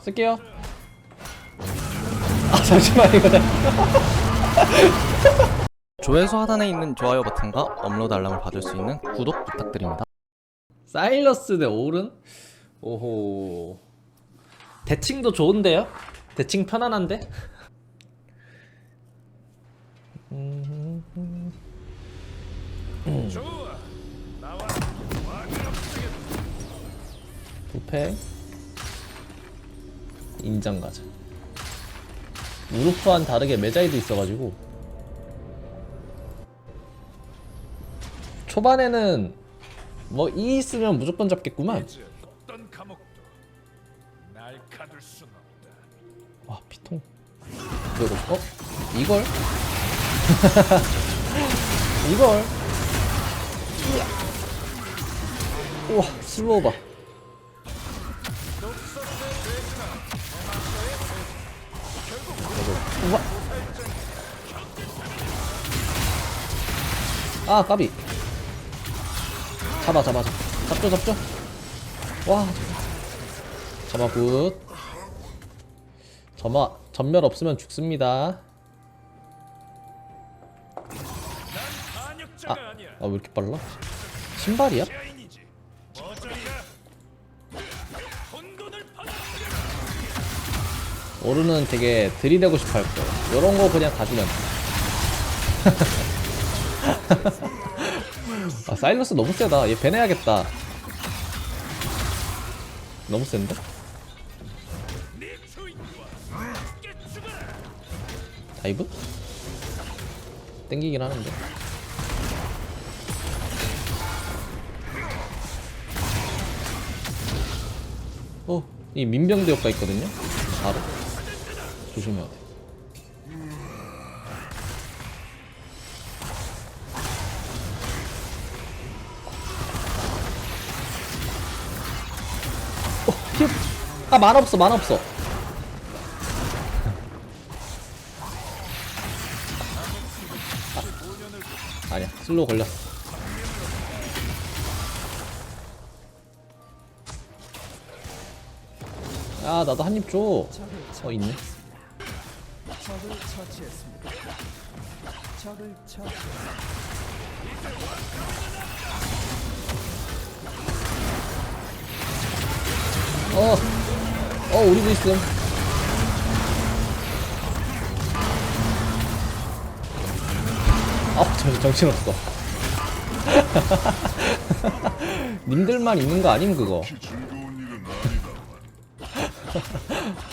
쓸게요. 아 잠시만 이거 내- 조회수 하단에 있는 좋아요 버튼과 업로드 알람을 받을 수 있는 구독 부탁드립니다. 사일러스 대 오른? 오호. 대칭도 좋은데요? 대칭 편안한데? 부패 인장 가자. 우루프와는 다르게 메자이도 있어가지고 초반에는 뭐 이 있으면 무조건 잡겠구만. 와 피통 이거 어? 이걸? 이걸? 우와 슬로우 봐 우와 아 까비 잡아 잡아 잡아 잡죠 잡죠 와 잡아 굿 점화 전멸 없으면 죽습니다. 아, 니야 아왜 이렇게 빨라? 신발이야? 오르는 되게 들이대고 싶어 할 거야. 이런 거 그냥 가주면. 아 사일러스 너무 세다. 얘 배내야겠다. 너무 센데? 다이브? 땡기긴 하는데. 어, 이 민병대 효과 있거든요? 바로. 조심해야 돼. 어, 힙! 아, 만 없어, 만 없어. 아니야 슬로우 걸렸어 야 나도 한 입 줘. 어 있네. 어, 어 우리도 있음. 아, 정, 정신없어. 님들만 있는 거 아님 그거.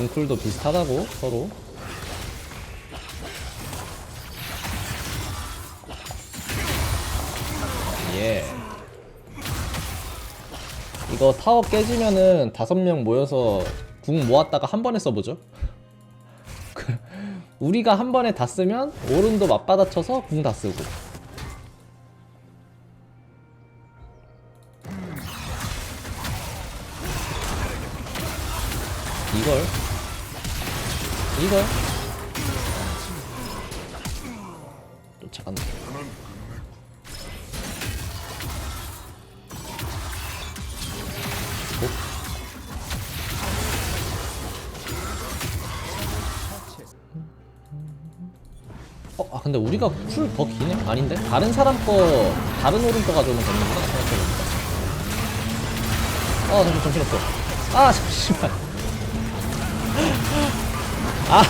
궁쿨도 비슷하다고 서로. 예. 이거 타워 깨지면은 다섯 명 모여서 궁 모았다가 한 번에 써보죠. 그, 우리가 한 번에 다 쓰면 오른도 맞받아쳐서 궁 다 쓰고. 이걸 이걸 쫓아간다. 어, 아 근데 우리가 풀 더 기네? 아닌데? 다른 사람 거 다른 오른 거 가져오면 되는구나 생각해보니까 아 잠시 정신없어 아 잠시만 아.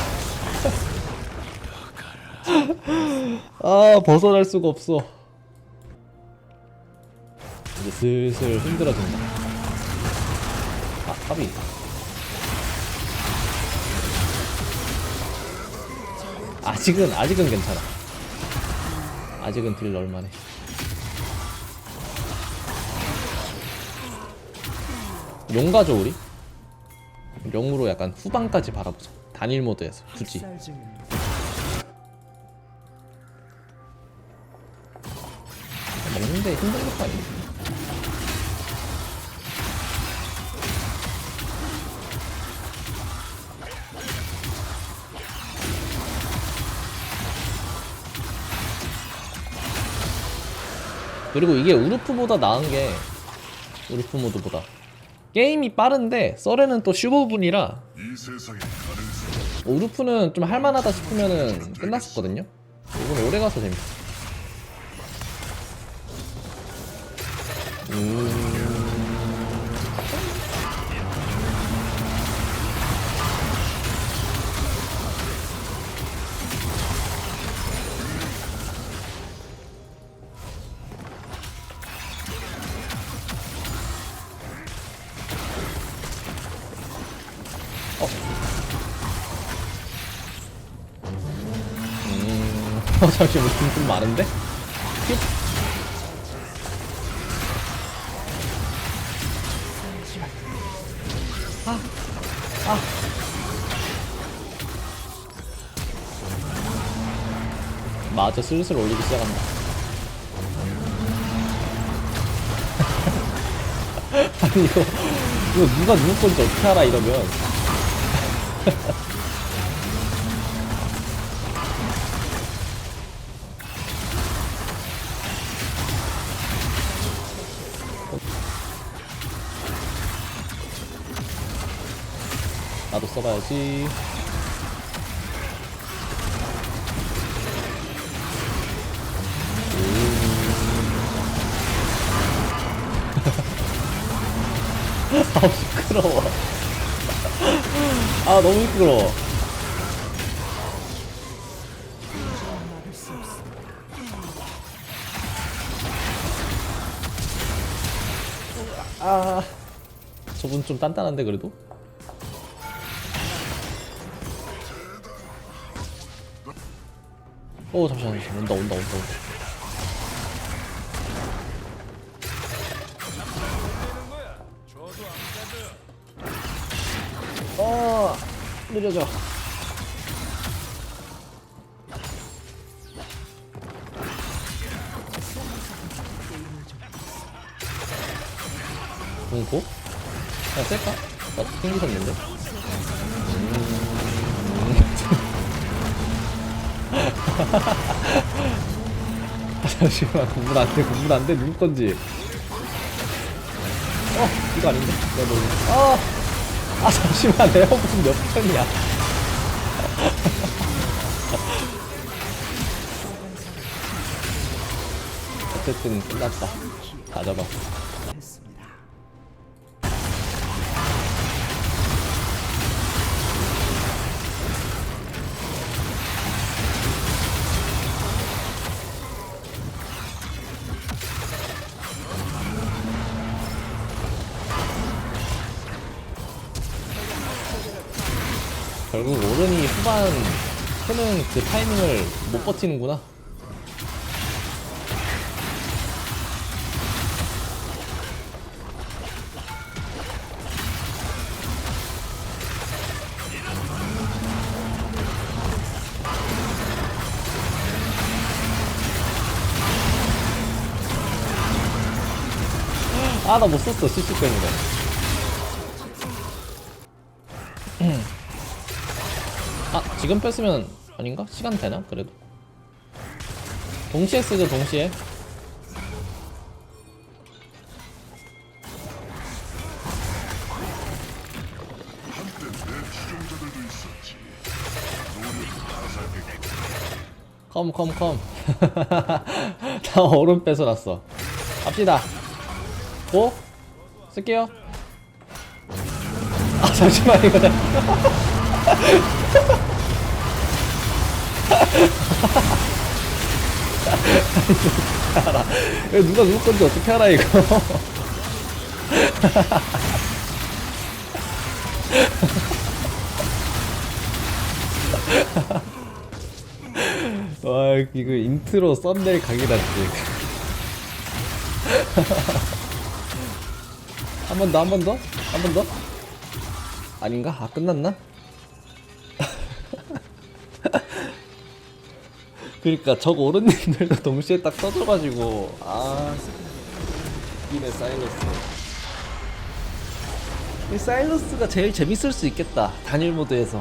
아 벗어날 수가 없어 이제 슬슬 힘들어진다 아 까비 아직은 아직은 괜찮아. 아직은 딜 넣을만해. 용 가져 우리. 용으로 약간 후방까지 바라보자. 단일 모드에서 굳이. 먹는데 힘든 것도 아니야. 그리고 이게 우르프보다 나은 게 우르프 모드보다 게임이 빠른데 썰에는 또 15분이라 이 세상에 우르프는 좀 할만하다 싶으면은 끝났었거든요. 이건 오래 가서 재밌어. 어, 잠시만, 좀, 좀 많은데? 맞아, 슬슬 올리기 시작한다. 아니, 이거, 이거 누가 누구 건지 어떻게 알아, 이러면. 써봐야지. 아 시끄러워. 아 너무 시끄러워. 아 저분 좀 단단한데 그래도? 오 잠시만 잠시만 온다 온다 온다. 어 느려져 공포? 그냥 셀까? 나 생기셨는데? 잠시만 구분 안돼 구분 안돼 누구 건지. 어 이거 아닌데 내가 모르아 아 잠시만 내가 무슨 몇 편이야. 어쨌든 끝났다. 다 잡았 결국 오른이 후반 크는 그 타이밍을 못 버티는구나. 아, 나 못 썼어, CC 때문에. 아 지금 뺐으면 아닌가? 시간 되나? 그래도. 동시에 쓰죠 동시에. 컴컴컴. 다 얼음 뺏어놨어. 갑시다. 고. 쓸게요. 아 잠시만 이거 알아. 누가 누구 건지 어떻게 알아 이거 와 이거 인트로 썸네일 각이라지 한번 더 한 번 더? 한 번 더? 아닌가? 아 끝났나? 그러니까 저거 오른님들도 동시에 딱 떠줘가지고 아 이네 사일러스. 이 사일러스가 제일 재밌을 수 있겠다 단일 모드에서